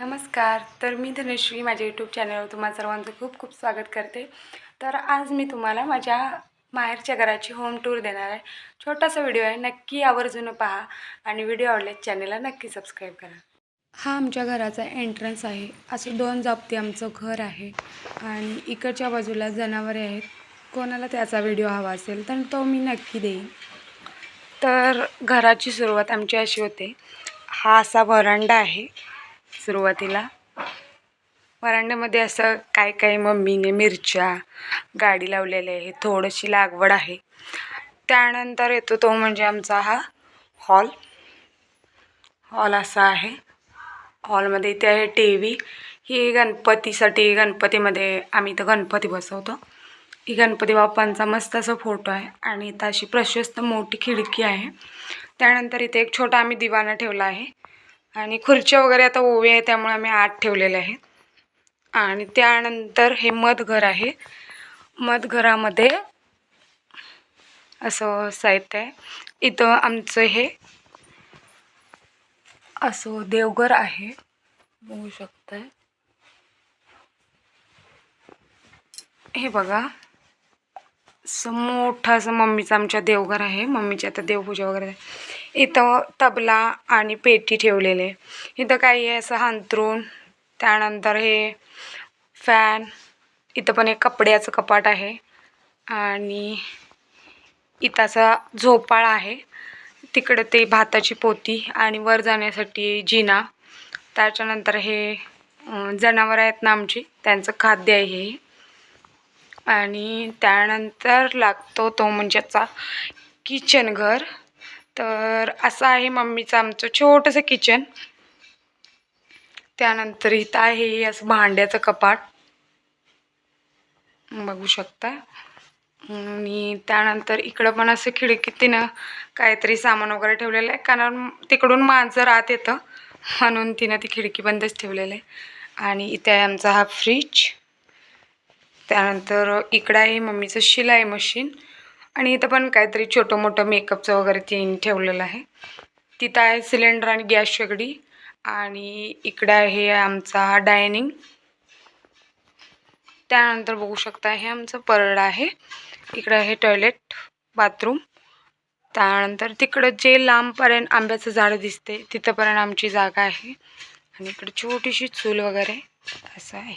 नमस्कार. तर मी धनश्री माझ्या यूट्यूब चॅनलवर तुम्हा सर्वांचं खूप खूप स्वागत करते. तर आज मी तुम्हाला माझ्या माहेरच्या घराची होम टूर देणार आहे. छोटासा व्हिडिओ आहे. नक्की आवर्जून पहा आणि व्हिडिओ आवडल्यास चॅनलला नक्की सबस्क्राईब करा. हा आमच्या घराचा एंट्रन्स आहे. असं दोन जाबती आमचं घर आहे आणि इकडच्या बाजूला जनावरे आहेत. कोणाला त्याचा व्हिडिओ हवा असेल तर तो मी नक्की देईन. तर घराची सुरुवात आमची अशी होते. हा असा वरांडा आहे. सुरुवातीला. वरांड्यामध्ये असं काय काय मम्मीने मिरच्या गाडी लावलेली आहे थोडीशी लागवड आहे. त्यानंतर येतो तो म्हणजे आमचा हा हॉल. हॉल असा आहे. हॉलमध्ये इथे आहे टी व्ही. ही गणपतीसाठी गणपतीमध्ये आम्ही इथं गणपती बसवतो. ही गणपती बाप्पांचा मस्त असा फोटो आहे आणि इथं अशी प्रशस्त मोठी खिडकी आहे. त्यानंतर इथे एक छोटा आम्ही दिवाणा ठेवला आहे. आणि खुर्च्या वगैरे आता ओव्या आहे त्यामुळे आम्ही आत ठेवलेले आहेत. आणि त्यानंतर हे मधघर आहे. मधघरामध्ये असं साहित्य आहे. इथं आमचं हे असं देवघर आहे. बघू शकताय. हे बघा. असं मोठं असं मम्मीचं आमच्या देवघर आहे. मम्मीची आता देवपूजा वगैरे आहे. इथं तबला आणि पेटी ठेवलेले. इथं काही आहे असं अंथरूण त्यानंतर हे फॅन इथं पण एक कपड्याचं कपाट आहे आणि इथं असा झोपाळ आहे. तिकडं ते भाताची पोती आणि वर जाण्यासाठी जिना. त्याच्यानंतर हे जनावरं आहेत ना आमची त्यांचं खाद्य आहे हे. आणि त्यानंतर लागतो तो म्हणजे याचा किचन घर. तर असं आहे मम्मीचं आमचं छोटंसं किचन. त्यानंतर इथं आहे हे असं भांड्याचं कपाट. बघू शकता. आणि त्यानंतर इकडं पण असं खिडकीतीनं काहीतरी सामान वगैरे ठेवलेलं आहे. कारण तिकडून मांजर आत येतं. म्हणून तिनं ती खिडकी बंदच ठेवलेलं आहे. आणि इथे आहे आमचा हा फ्रीज त्यानंतर इकडं आहे मम्मीचं शिलाई मशीन आणि इथं पण काहीतरी छोटं मोठं मेकअपचं वगैरे तीन ठेवलेलं आहे. तिथं आहे सिलेंडर आणि गॅस शेगडी आणि इकडं आहे आमचा डायनिंग त्यानंतर बघू शकता हे आमचं परड आहे. इकडं आहे टॉयलेट बाथरूम त्यानंतर तिकडं जे लांबपर्यंत आंब्याचं झाड दिसते तिथंपर्यंत आमची जागा आहे. आणि इकडे छोटीशी चूल वगैरे असं आहे.